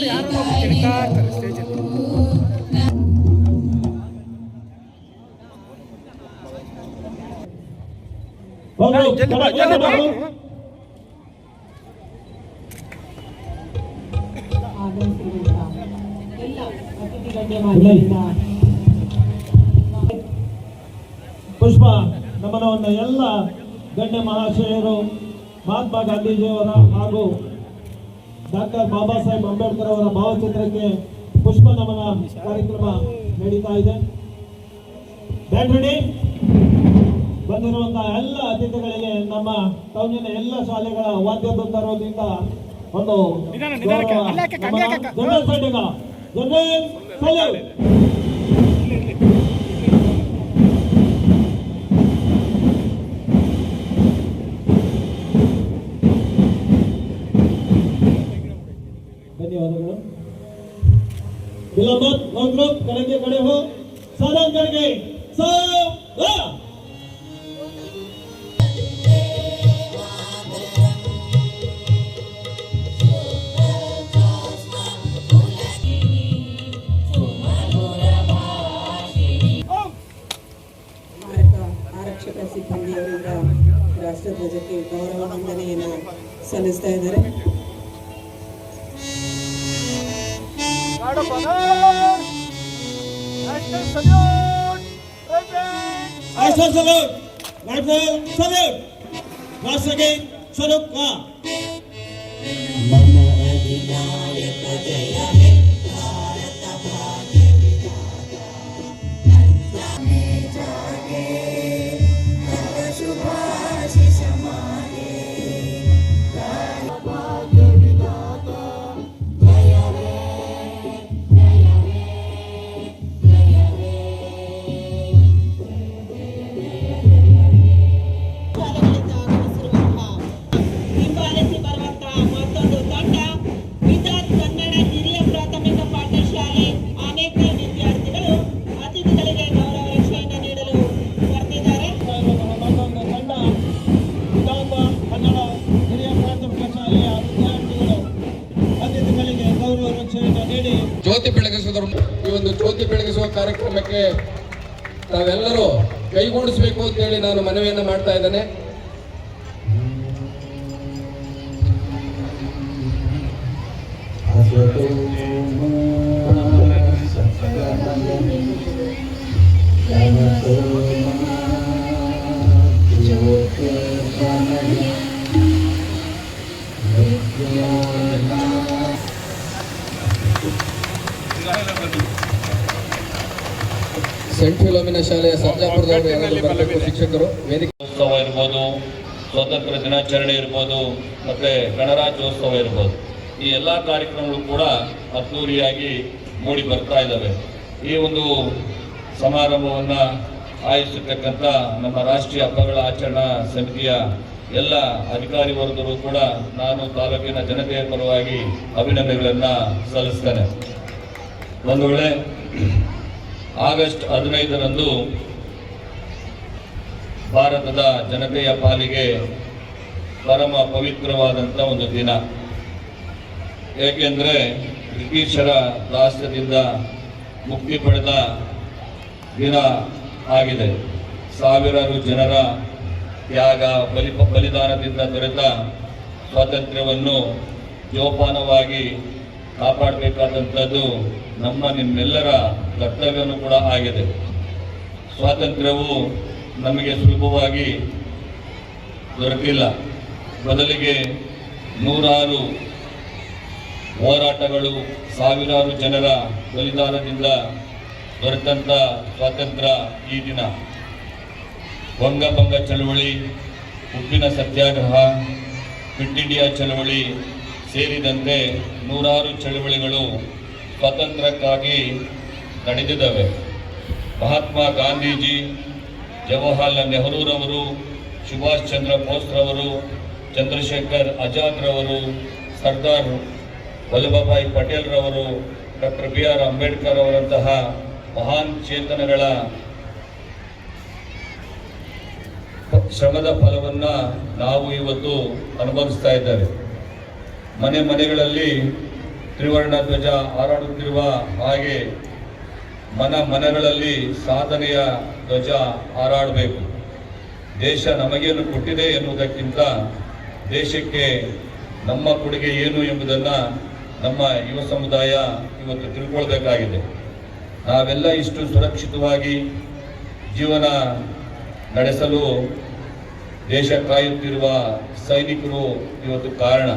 ಅವರು ಯಾರು ತೆಗಿತಾ ಇರ್ತಾರೆ ಸ್ಟೇಜಲ್ಲಿ ಪುಷ್ಪ ನಮನವನ್ನು ಎಲ್ಲ ಗಣ್ಯ ಮಹಾಶಯರು ಮಹಾತ್ಮ ಗಾಂಧೀಜಿಯವರ ಹಾಗೂ ಡಾಕ್ಟರ್ ಬಾಬಾ ಸಾಹೇಬ್ ಅಂಬೇಡ್ಕರ್ ಅವರ ಭಾವಚಿತ್ರಕ್ಕೆ ಪುಷ್ಪ ನಮನ ಕಾರ್ಯಕ್ರಮ ನಡೀತಾ ಇದೆ. ಬಂದಿರುವಂತಹ ಎಲ್ಲ ಅತಿಥಿಗಳಿಗೆ ನಮ್ಮ ಟೌನಿನ ಎಲ್ಲ ಶಾಲೆಗಳ ವಾದ್ಯದೊಂದರಿಂದ ಒಂದು ವಿಲಂಬತ್ ಒಂದು ಗ್ರೂಪ್ ಕಡೆಗೆ ಕಡೆ ಹೋ ಸಾಧನ್ ಕಡೆಗೆ ಸೋ ಆ! ಭಾರತ ಆರಕ್ಷಕ ಸಿಬ್ಬಂದಿಯವರಿಂದ ರಾಷ್ಟ್ರಧ್ವಜಕ್ಕೆ ಗೌರವ ವಂದನೆಯನ್ನು ಸಲ್ಲಿಸ್ತಾ ಇದ್ದಾರೆ salute! Marshal salute! Marshal! Once again. ಜ್ಯೋತಿ ಬೆಳಗಿಸುವ ಕಾರ್ಯಕ್ರಮಕ್ಕೆ ತಾವೆಲ್ಲರೂ ಕೈಗೂಡಿಸಬೇಕು ಅಂತೇಳಿ ನಾನು ಮನವಿಯನ್ನು ಮಾಡ್ತಾ ಇದ್ದೇನೆ ಸೆಂಟ್ ಫಿಲೋಮಿನ ಶಾಲೆಯ ಸರ್ಜಾಪುರದವರು ಶಿಕ್ಷಕರು? ವೇದಿಕೆ ಉತ್ಸವ ಇರ್ಬೋದು ಸ್ವಾತಂತ್ರ್ಯ ದಿನಾಚರಣೆ ಇರ್ಬೋದು, ಮತ್ತೆ ಗಣರಾಜ್ಯೋತ್ಸವ ಇರ್ಬೋದು. ಈ ಎಲ್ಲ ಕಾರ್ಯಕ್ರಮಗಳು ಕೂಡ ಅದ್ದೂರಿಯಾಗಿ ಮೂಡಿ ಬರ್ತಾ ಇದ್ದಾವೆ. ಈ ಒಂದು ಸಮಾರಂಭವನ್ನು ಆಯೋಜಿಸಿರ್ತಕ್ಕಂಥ ನಮ್ಮ ರಾಷ್ಟ್ರೀಯ ಹಬ್ಬಗಳ ಆಚರಣಾ ಸಮಿತಿಯ ಎಲ್ಲ ಅಧಿಕಾರಿ ವರ್ಗರು ಕೂಡ ನಾನು ತಾಲೂಕಿನ ಜನತೆಯ ಪರವಾಗಿ ಅಭಿನಂದನೆಗಳನ್ನು ಸಲ್ಲಿಸ್ತೇನೆ. ಒಂದು ವೇಳೆ ಆಗಸ್ಟ್ ಹದಿನೈದರಂದು ಭಾರತದ ಜನತೆಯ ಪಾಲಿಗೆ ಪರಮ ಪವಿತ್ರವಾದಂಥ ಒಂದು ದಿನ. ಏಕೆಂದರೆ ಬ್ರಿಟಿಷರ ದಾಸ್ಯದಿಂದ ಮುಕ್ತಿ ಪಡೆದ ದಿನ ಆಗಿದೆ. ಸಾವಿರಾರು ಜನರ ತ್ಯಾಗ ಬಲಿ ಬಲಿದಾನದಿಂದ ದೊರೆತ ಸ್ವಾತಂತ್ರ್ಯವನ್ನು ಜೋಪಾನವಾಗಿ ಕಾಪಾಡಬೇಕಾದಂಥದ್ದು ನಮ್ಮ ನಿಮ್ಮೆಲ್ಲರ ಕರ್ತವ್ಯನೂ ಕೂಡ ಆಗಿದೆ. ಸ್ವಾತಂತ್ರ್ಯವು ನಮಗೆ ಸುಲಭವಾಗಿ ದೊರಕಿಲ್ಲ. ಬದಲಿಗೆ ನೂರಾರು ಹೋರಾಟಗಳು ಸಾವಿರಾರು ಜನರ ಬಲಿದಾನದಿಂದ ದೊರೆತಂಥ ಸ್ವಾತಂತ್ರ್ಯ ಈ ದಿನ. ಭಂಗಭಂಗ ಚಳವಳಿ, ಉಪ್ಪಿನ ಸತ್ಯಾಗ್ರಹ ಕ್ವಿಟ್ ಇಂಡಿಯಾ ಚಳವಳಿ ಸೇರಿದಂತೆ ನೂರಾರು ಚಳವಳಿಗಳು ಸ್ವಾತಂತ್ರ್ಯಕ್ಕಾಗಿ ನಡೆದಿದ್ದಾವೆ. ಮಹಾತ್ಮ ಗಾಂಧೀಜಿ, ಜವಾಹರ್ಲಾಲ್ ನೆಹರೂರವರು, ಸುಭಾಷ್ ಚಂದ್ರ ಬೋಸ್ರವರು, ಚಂದ್ರಶೇಖರ್ ಆಜಾದ್ರವರು, ಸರ್ದಾರ್ ವಲ್ಲಭಭಾಯಿ ಪಟೇಲ್ರವರು, ಡಾಕ್ಟರ್ ಬಿ ಆರ್ ಅಂಬೇಡ್ಕರ್ ಅವರಂತಹ ಮಹಾನ್ ಚೇತನಗಳ ಶ್ರಮದ ಫಲವನ್ನು ನಾವು ಇವತ್ತು ಅನುಭವಿಸ್ತಾ ಇದ್ದೇವೆ. ಮನೆ ಮನೆಗಳಲ್ಲಿ ತ್ರಿವರ್ಣ ಧ್ವಜ ಹಾರಾಡುತ್ತಿರುವ ಹಾಗೆ ಮನ ಮನಗಳಲ್ಲಿ ಸಾಧನೆಯ ಧ್ವಜ ಹಾರಾಡಬೇಕು. ದೇಶ ನಮಗೇನು ಕೊಟ್ಟಿದೆ ಎನ್ನುವುದಕ್ಕಿಂತ ದೇಶಕ್ಕೆ ನಮ್ಮ ಕೊಡುಗೆ ಏನು ಎಂಬುದನ್ನು ನಮ್ಮ ಯುವ ಸಮುದಾಯ ಇವತ್ತು ತಿಳ್ಕೊಳ್ಬೇಕಾಗಿದೆ. ನಾವೆಲ್ಲ ಇಷ್ಟು ಸುರಕ್ಷಿತವಾಗಿ ಜೀವನ ನಡೆಸಲು ದೇಶ ಕಾಯುತ್ತಿರುವ ಸೈನಿಕರು ಇವತ್ತು ಕಾರಣ.